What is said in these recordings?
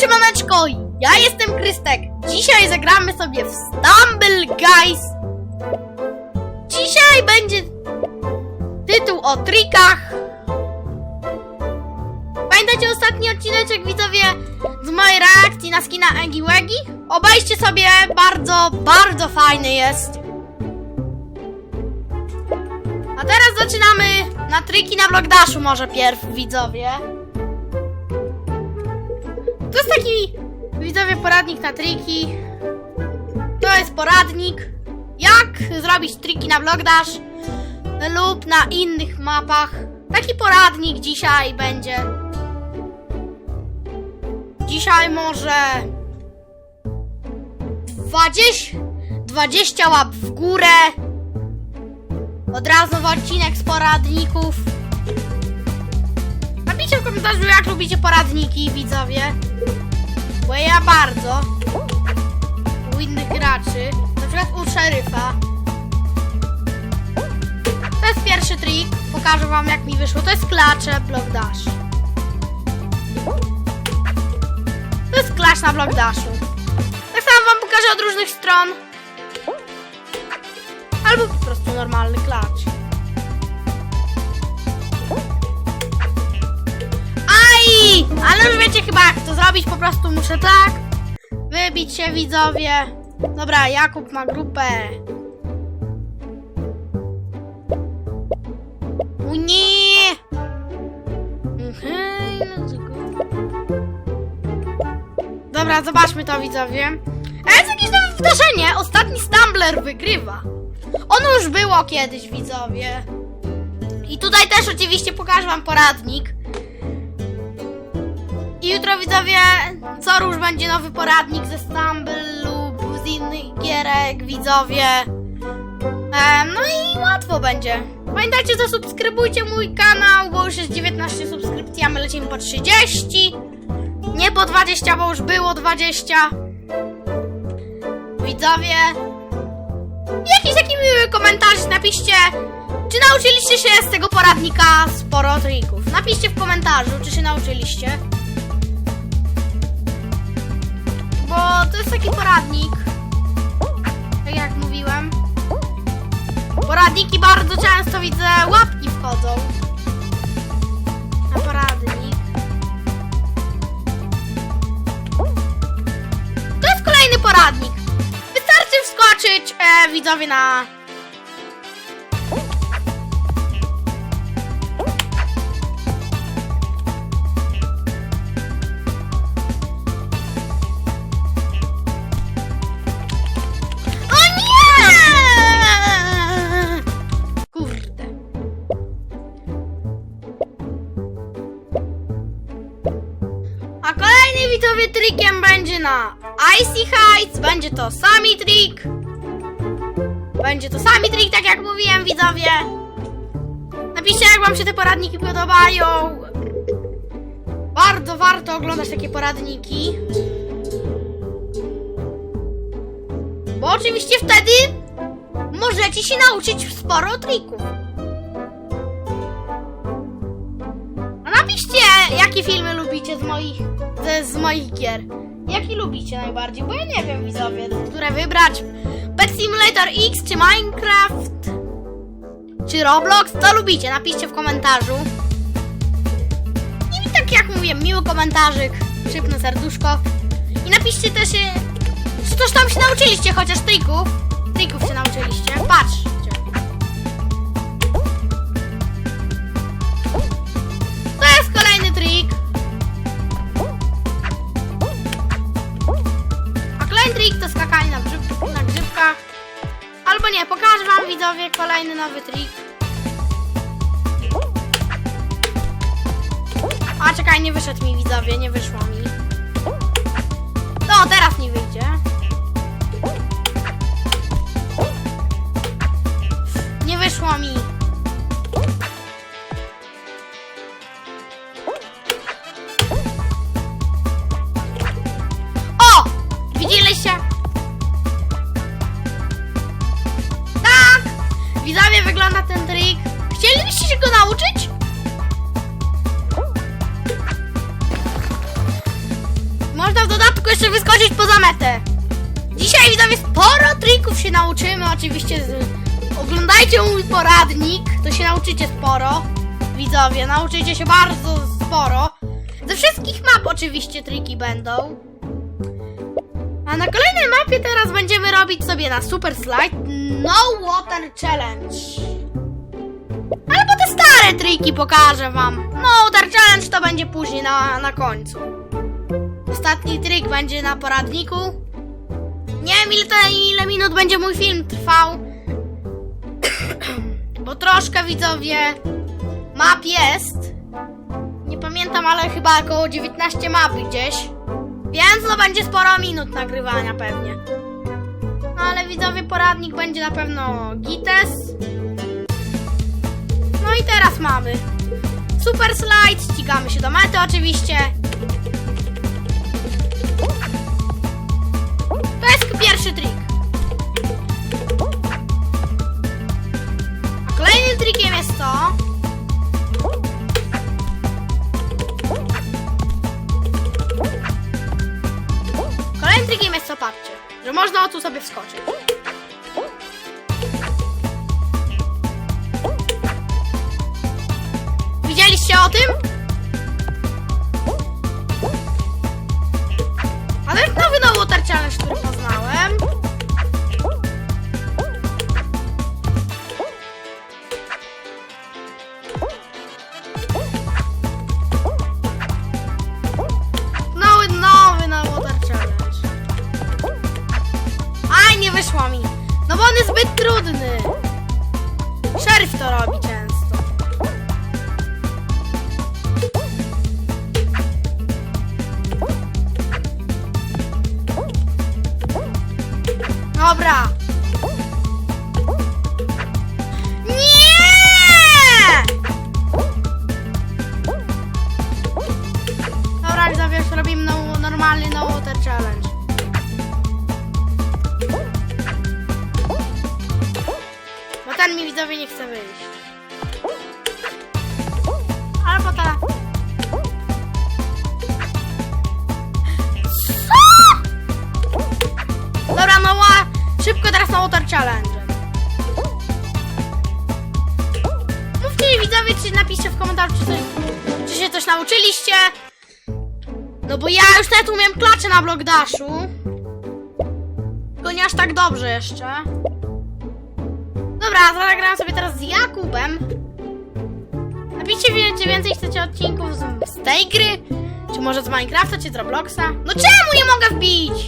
siemaneczko, ja jestem Krystek. Dzisiaj zagramy sobie w Stumble Guys. Dzisiaj będzie tytuł o trikach. Pamiętacie ostatni odcineczek, widzowie, z mojej reakcji na skina Egi Wegi? Obejrzcie sobie, bardzo, bardzo fajny jest. A teraz zaczynamy na triki na Blockdashu może pierw, widzowie. To jest taki, widzowie, poradnik na triki. To jest poradnik, jak zrobić triki na Blockdash lub na innych mapach. Taki poradnik dzisiaj będzie. Dzisiaj może 20, 20 łap w górę. Od razu w odcinek z poradników. W komentarzu, jak lubicie poradniki, widzowie. Bo ja bardzo. U innych graczy. Na przykład u szeryfa. To jest pierwszy trik. Pokażę wam, jak mi wyszło. To jest klacze Block Dash. To jest klacz na Block Dashu. Tak samo wam pokażę od różnych stron. Albo po prostu normalny klacz. Ale już wiecie chyba jak to zrobić, po prostu muszę tak wybić się widzowie. Dobra, Jakub ma grupę. O nie! Dobra, zobaczmy to widzowie. A jest jakieś nowe wydarzenie. Ostatni Stumbler wygrywa. Ono już było kiedyś, widzowie. I tutaj też oczywiście pokażę wam poradnik. I jutro widzowie, co róż będzie nowy poradnik ze Stumble lub z innych gierek, widzowie. Em, no i łatwo będzie. Pamiętajcie, zasubskrybujcie mój kanał, bo już jest 19 subskrypcji, a my lecimy po 30. Nie po 20, bo już było 20. Widzowie, jakiś taki miły komentarz napiszcie, czy nauczyliście się z tego poradnika sporo trików. Napiszcie w komentarzu, czy się nauczyliście. To jest taki poradnik. Tak jak mówiłem. Poradniki bardzo często widzę łapki wchodzą. Na poradnik. To jest kolejny poradnik. Wystarczy wskoczyć e, widzowie na na Icy Heights. Będzie to sami trik. Będzie to sami trik, tak jak mówiłem widzowie. Napiszcie jak wam się te poradniki podobają. Bardzo warto oglądać takie poradniki. Bo oczywiście wtedy możecie się nauczyć sporo trików. A napiszcie, jakie filmy lubicie z moich, z, z moich gier. Jaki lubicie najbardziej? Bo ja nie wiem, widzowie, które wybrać. Pet Simulator X czy Minecraft? Czy Roblox? Co lubicie? Napiszcie w komentarzu. I tak jak mówię, miły komentarzyk, szybne serduszko. I napiszcie też, e, czy coś tam się nauczyliście, chociaż trików. Trików się nauczyliście. Patrzcie. A czekaj, nie wyszedł mi widzowie, nie wyszło mi. No, teraz mi wyjdzie. Nie wyszło mi. Się nauczymy, oczywiście z... oglądajcie mój poradnik, to się nauczycie sporo. Widzowie, nauczycie się bardzo sporo. Ze wszystkich map oczywiście triki będą. A na kolejnej mapie teraz będziemy robić sobie na Super Slide No Water Challenge. Ale po te stare triki pokażę wam. No Water Challenge to będzie później na, na końcu. Ostatni trik będzie na poradniku. Nie wiem ile, to, ile minut będzie mój film trwał. Bo troszkę widzowie map jest. Nie pamiętam, ale chyba około 19 map gdzieś. Więc no będzie sporo minut nagrywania pewnie. No ale widzowie poradnik będzie na pewno Gites. No i teraz mamy Super Slide, ścigamy się do mety oczywiście. Pierwszy trik. Kolejnym trikiem jest to, Kolejnym trikiem jest co, patrzcie, że można tu sobie wskoczyć. Widzieliście o tym? Zbyt trudny. Szeryf to robi często. Dobra. Nie! Dobra, widzowie, już robimy no, normalny no water. Ten mi widzowie nie chce wyjść. Potem... Co? Dobra, no ła... Szybko teraz na Water Challenge. Mówcie mi widzowie, czy napiszcie w komentarzu, czy, coś, czy się coś nauczyliście. No bo ja już nawet umiem klacze na Block Dashu. Tylko nie aż tak dobrze jeszcze. Dobra, zagram sobie teraz z Jakubem. Napiszcie, czy więcej chcecie odcinków z, z tej gry, czy może z Minecrafta, czy z Robloxa. No czemu nie mogę wbić?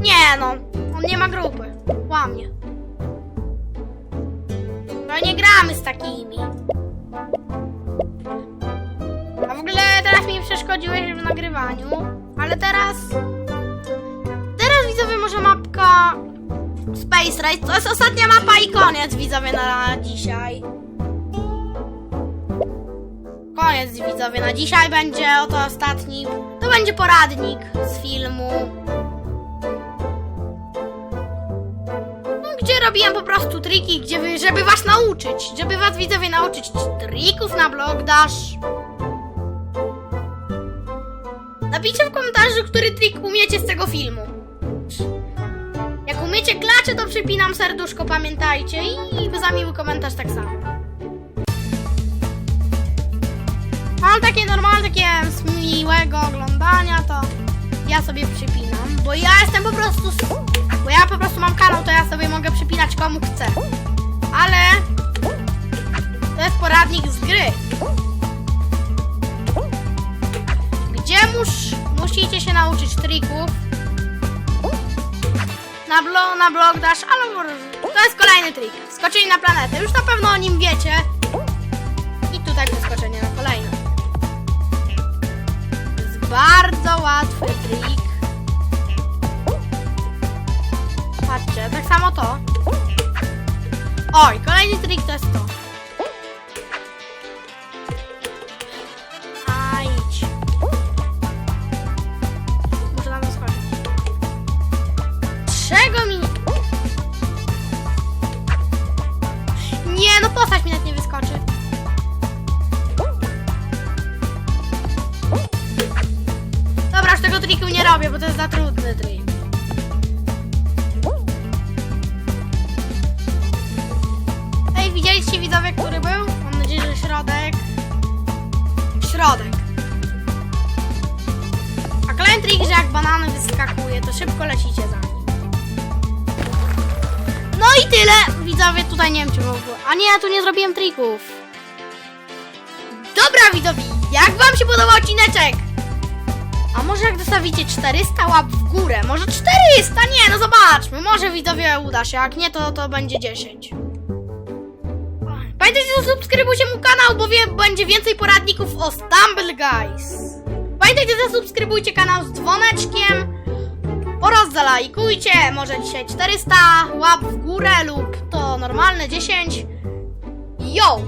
Nie no, on nie ma grupy. Łamie. No nie gramy z takimi. A w ogóle teraz mi przeszkodziłeś w nagrywaniu, ale teraz... Teraz widzowie może mapka Space Race. To jest ostatnia mapa i koniec widzowie na dzisiaj. Koniec widzowie na dzisiaj będzie oto ostatni. To będzie poradnik z filmu. No, Gdzie robiłem po prostu triki, gdzie wy, żeby was nauczyć, żeby was widzowie nauczyć trików na blog dash. Napiszcie w komentarzu, który trik umiecie z tego filmu. Jak umiecie klacze, to przypinam serduszko, pamiętajcie. I za miły komentarz tak samo. Mam takie normalne, takie z miłego oglądania, to ja sobie przypinam. Bo ja jestem po prostu... Bo ja po prostu mam kanał, to ja sobie mogę przypinać komu chcę. Ale... To jest poradnik z gry. Gdzie mus, musicie się nauczyć trików na, blo, na blog dash, ale to jest kolejny trik. Skoczenie na planetę. Już na pewno o nim wiecie. I tutaj przeskoczenie na kolejną. To jest bardzo łatwy trik. Patrzcie, tak samo to. Oj, kolejny trik to jest to. Postać mi nawet nie wyskoczy. robię, bo to jest za trudny trik. Ej, widzieliście widzowie, który był? Mam nadzieję, że środek. Środek. A kolejny trik, że jak banany wyskakuje, to szybko lecicie za nim. No i tyle, widzowie, tutaj nie wiem czy w ogóle. A nie, ja tu nie zrobiłem trików. Dobra widzowie, jak wam się podobał odcineczek? A może jak dostawicie 400 łap w górę? Może 400? Nie, no zobaczmy. Może widzowie uda się, jak nie to, to będzie 10. Pamiętajcie, że subskrybujcie mój kanał, bo wie, będzie więcej poradników o Stumble Guys. Pamiętajcie, że subskrybujcie kanał z dzwoneczkiem oraz zalajkujcie. Może dzisiaj 400 łap w górę lub normalne 10. Yo!